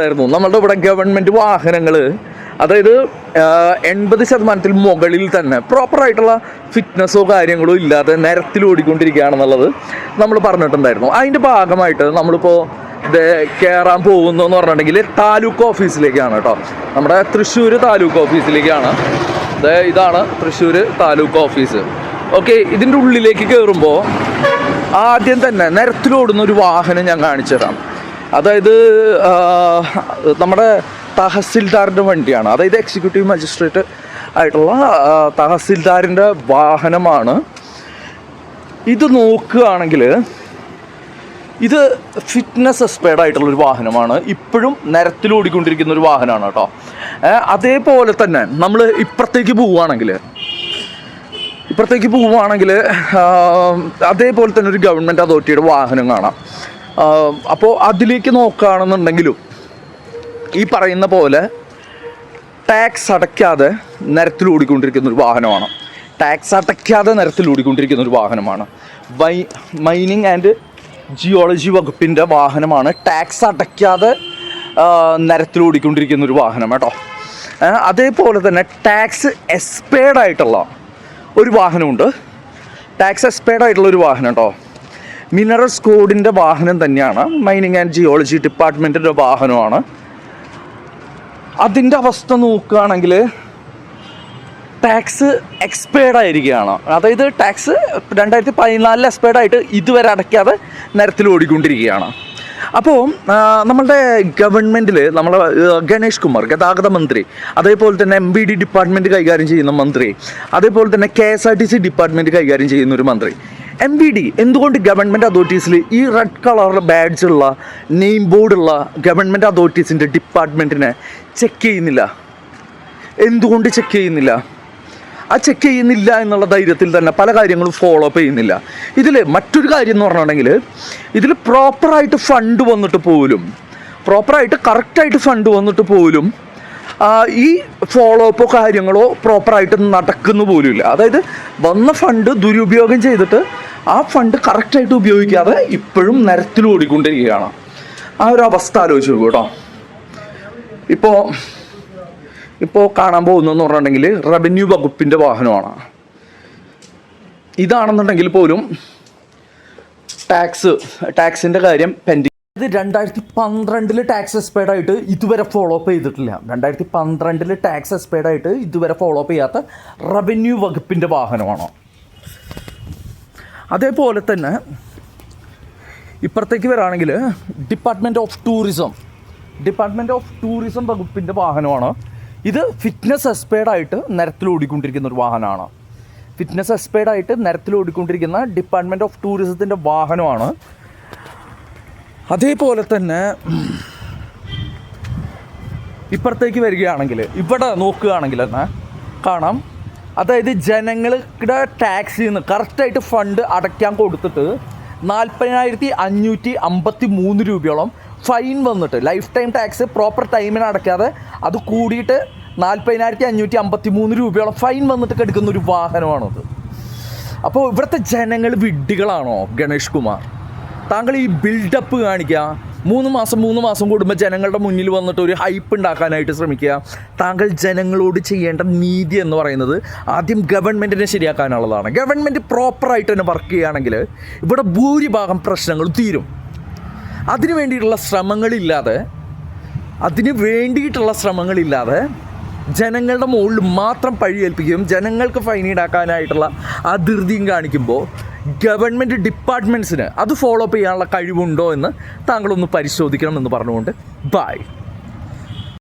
ആയിരുന്നു നമ്മളുടെ ഇവിടെ ഗവൺമെന്റ് വാഹനങ്ങൾ അതായത് എൺപത് ശതമാനത്തിൽ മുകളിൽ തന്നെ പ്രോപ്പർ ആയിട്ടുള്ള ഫിറ്റ്നസ്സോ കാര്യങ്ങളോ ഇല്ലാതെ നിരത്തിൽ ഓടിക്കൊണ്ടിരിക്കുകയാണെന്നുള്ളത് നമ്മൾ പറഞ്ഞിട്ടുണ്ടായിരുന്നു. അതിന്റെ ഭാഗമായിട്ട് നമ്മളിപ്പോൾ കയറാൻ പോകുന്നു എന്ന് പറഞ്ഞിട്ടുണ്ടെങ്കിൽ താലൂക്ക് ഓഫീസിലേക്കാണ് കേട്ടോ. നമ്മുടെ തൃശ്ശൂർ താലൂക്ക് ഓഫീസിലേക്കാണ്. ഇതാണ് തൃശ്ശൂർ താലൂക്ക് ഓഫീസ്. ഓക്കെ ഇതിന്റെ ഉള്ളിലേക്ക് കയറുമ്പോൾ ആദ്യം തന്നെ നിരത്തിലോടുന്ന ഒരു വാഹനം ഞാൻ കാണിച്ചു തരാം അതായത് നമ്മുടെ തഹസിൽദാറിന്റെ വണ്ടിയാണ്. അതായത് എക്സിക്യൂട്ടീവ് മജിസ്ട്രേറ്റ് ആയിട്ടുള്ള തഹസിൽദാറിന്റെ വാഹനമാണ്. ഇത് നോക്കുകയാണെങ്കിൽ ഇത് ഫിറ്റ്നസ് എക്സ്പേർഡ് ആയിട്ടുള്ള ഒരു വാഹനമാണ്. ഇപ്പോഴും നിരത്തിൽ ഓടിക്കൊണ്ടിരിക്കുന്ന ഒരു വാഹനമാണ് കേട്ടോ. അതേപോലെ തന്നെ നമ്മൾ ഇപ്പുറത്തേക്ക് പോവുകയാണെങ്കിൽ ഇപ്പുറത്തേക്ക് പോവുകയാണെങ്കിൽ അതേപോലെ തന്നെ ഒരു ഗവൺമെന്റ് അതോറിറ്റിയുടെ വാഹനം കാണാം. അപ്പോൾ അതിലേക്ക് നോക്കുകയാണെന്നുണ്ടെങ്കിലും ഈ പറയുന്ന പോലെ ടാക്സ് അടയ്ക്കാതെ നിരത്തിൽ ഓടിക്കൊണ്ടിരിക്കുന്ന ഒരു വാഹനമാണ്. ടാക്സ് അടയ്ക്കാതെ നിരത്തിൽ ഓടിക്കൊണ്ടിരിക്കുന്ന ഒരു വാഹനമാണ്. വൈ മൈനിങ് ആൻഡ് ജിയോളജി വകുപ്പിന്റെ വാഹനമാണ് ടാക്സ് അടയ്ക്കാതെ ഓടിക്കൊണ്ടിരിക്കുന്ന ഒരു വാഹനം കേട്ടോ. അതേപോലെ തന്നെ ടാക്സ് എക്സ്പേർഡ് ആയിട്ടുള്ള ഒരു വാഹനമുണ്ട്. ടാക്സ് എക്സ്പേർഡ് ആയിട്ടുള്ള ഒരു വാഹനം കേട്ടോ. മിനറൽസ് കോഡിന്റെ വാഹനം തന്നെയാണ്. മൈനിങ് ആൻഡ് ജിയോളജി ഡിപ്പാർട്ട്മെന്റിന്റെ വാഹനമാണ്. അതിന്റെ അവസ്ഥ നോക്കുകയാണെങ്കിൽ ടാക്സ് എക്സ്പയർഡ് ആയിരിക്കുകയാണ്. അതായത് ടാക്സ് രണ്ടായിരത്തി പതിനാലിൽ എക്സ്പയർഡ് ആയിട്ട് ഇതുവരെ അടയ്ക്കാതെ നിരത്തിൽ ഓടിക്കൊണ്ടിരിക്കുകയാണ്. അപ്പോൾ നമ്മളുടെ ഗവൺമെന്റിൽ നമ്മളെ ഗണേഷ് കുമാർ ഗതാഗത മന്ത്രി അതേപോലെ തന്നെ എം ബി ഡി ഡിപ്പാർട്ട്മെന്റ് കൈകാര്യം ചെയ്യുന്ന മന്ത്രി അതേപോലെ തന്നെ K S R T C department കൈകാര്യം ചെയ്യുന്ന ഒരു മന്ത്രി. എം ബി ഡി എന്തുകൊണ്ട് ഗവൺമെന്റ് അതോറിറ്റീസിൽ ഈ റെഡ് കളർ ബാഡ്ജുള്ള നെയിം ബോർഡുള്ള ഗവൺമെന്റ് അതോറിറ്റീസിന്റെ ഡിപ്പാർട്ട്മെന്റിനെ ചെക്ക് ചെയ്യുന്നില്ല? എന്തുകൊണ്ട് ചെക്ക് ചെയ്യുന്നില്ല? ആ ചെക്ക് ചെയ്യുന്നില്ല എന്നുള്ള ധൈര്യത്തിൽ തന്നെ പല കാര്യങ്ങളും ഫോളോ അപ്പ് ചെയ്യുന്നില്ല. ഇതിൽ മറ്റൊരു കാര്യം എന്ന് പറഞ്ഞിട്ടുണ്ടെങ്കിൽ ഇതിൽ പ്രോപ്പറായിട്ട് ഫണ്ട് വന്നിട്ട് പോലും പ്രോപ്പറായിട്ട് കറക്റ്റായിട്ട് ഫണ്ട് വന്നിട്ട് പോലും ഈ ഫോളോ അപ്പോ കാര്യങ്ങളോ പ്രോപ്പറായിട്ട് നടക്കുന്നു പോലുമില്ല. അതായത് വന്ന ഫണ്ട് ദുരുപയോഗം ചെയ്തിട്ട് ആ ഫണ്ട് കറക്റ്റായിട്ട് ഉപയോഗിക്കാതെ ഇപ്പോഴും നിരത്തിൽ ഓടിക്കൊണ്ടിരിക്കുകയാണ്. ആ ഒരു അവസ്ഥ ആലോചിച്ച് നോക്കൂ കേട്ടോ. ഇപ്പോൾ ഇപ്പോൾ കാണാൻ പോകുന്നതെന്ന് പറഞ്ഞിട്ടുണ്ടെങ്കിൽ റവന്യൂ വകുപ്പിന്റെ വാഹനമാണ്. ഇതാണെന്നുണ്ടെങ്കിൽ പോലും ടാക്സ് ടാക്സിന്റെ കാര്യം പെൻഡിങ് ഇത് രണ്ടായിരത്തി പന്ത്രണ്ടിൽ ടാക്സ് എക്സ്പയർഡ് ആയിട്ട് ഇതുവരെ ഫോളോ അപ്പ് ചെയ്തിട്ടില്ല. രണ്ടായിരത്തി പന്ത്രണ്ടിൽ ടാക്സ് എക്സ്പയർഡ് ആയിട്ട് ഇതുവരെ ഫോളോ അപ്പ് ചെയ്യാത്ത റവന്യൂ വകുപ്പിന്റെ വാഹനമാണ്? അതേപോലെ തന്നെ ഇപ്പുറത്തേക്ക് വരാണെങ്കിൽ department of tourism department of tourism വകുപ്പിന്റെ വാഹനമാണ്. ഇത് ഫിറ്റ്നസ് എക്സ്പേർഡ് ആയിട്ട് നിരത്തിൽ ഓടിക്കൊണ്ടിരിക്കുന്ന ഒരു വാഹനമാണ്. ഫിറ്റ്നസ് എക്സ്പേർഡ് ആയിട്ട് നിരത്തിൽ ഓടിക്കൊണ്ടിരിക്കുന്ന ഡിപ്പാർട്ട്മെന്റ് ഓഫ് ടൂറിസത്തിന്റെ വാഹനമാണ്. അതേപോലെ തന്നെ ഇപ്പുറത്തേക്ക് വരികയാണെങ്കിൽ ഇവിടെ നോക്കുകയാണെങ്കിൽ തന്നെ കാണാം. അതായത് ജനങ്ങളുടെ ടാക്സിൽ നിന്ന് കറക്റ്റായിട്ട് ഫണ്ട് അടയ്ക്കാൻ കൊടുത്തിട്ട് നാൽപ്പതിനായിരത്തി അഞ്ഞൂറ്റി അമ്പത്തി മൂന്ന് രൂപയോളം ഫൈൻ വന്നിട്ട് ലൈഫ് ടൈം ടാക്സ് പ്രോപ്പർ ടൈമിന് അടയ്ക്കാതെ അത് കൂടിയിട്ട് നാൽപ്പതിനായിരത്തി അഞ്ഞൂറ്റി അമ്പത്തി മൂന്ന് രൂപയോളം ഫൈൻ വന്നിട്ട് കെടുക്കുന്ന ഒരു വാഹനമാണത്. അപ്പോൾ ഇവിടുത്തെ ജനങ്ങൾ വിഡ്ഢികളാണോ ഗണേഷ് കുമാർ? താങ്കൾ ഈ ബിൽഡപ്പ് കാണിക്കുക. മൂന്ന് മാസം മൂന്ന് മാസം കൂടുമ്പോൾ ജനങ്ങളുടെ മുന്നിൽ വന്നിട്ട് ഒരു ഹൈപ്പ് ഉണ്ടാക്കാനായിട്ട് ശ്രമിക്കുക. താങ്കൾ ജനങ്ങളോട് ചെയ്യേണ്ട നീതി എന്ന് പറയുന്നത് ആദ്യം ഗവൺമെന്റിനെ ശരിയാക്കാനുള്ളതാണ്. ഗവൺമെന്റ് പ്രോപ്പറായിട്ട് തന്നെ വർക്ക് ചെയ്യുകയാണെങ്കിൽ ഇവിടെ ഭൂരിഭാഗം പ്രശ്നങ്ങൾ തീരും. അതിനു വേണ്ടിയിട്ടുള്ള ശ്രമങ്ങളില്ലാതെ അതിന് വേണ്ടിയിട്ടുള്ള ശ്രമങ്ങളില്ലാതെ ജനങ്ങളുടെ മുകളിൽ മാത്രം പഴിയേൽപ്പിക്കുകയും ജനങ്ങൾക്ക് ഫൈൻ ഈടാക്കാനായിട്ടുള്ള അധൃതിയും കാണിക്കുമ്പോൾ ഗവൺമെന്റ് ഡിപ്പാർട്ട്മെന്റ്സിന് അത് ഫോളോ അപ്പ് ചെയ്യാനുള്ള കഴിവുണ്ടോ എന്ന് താങ്കളൊന്ന് പരിശോധിക്കണം എന്ന് പറഞ്ഞുകൊണ്ട് ബായ്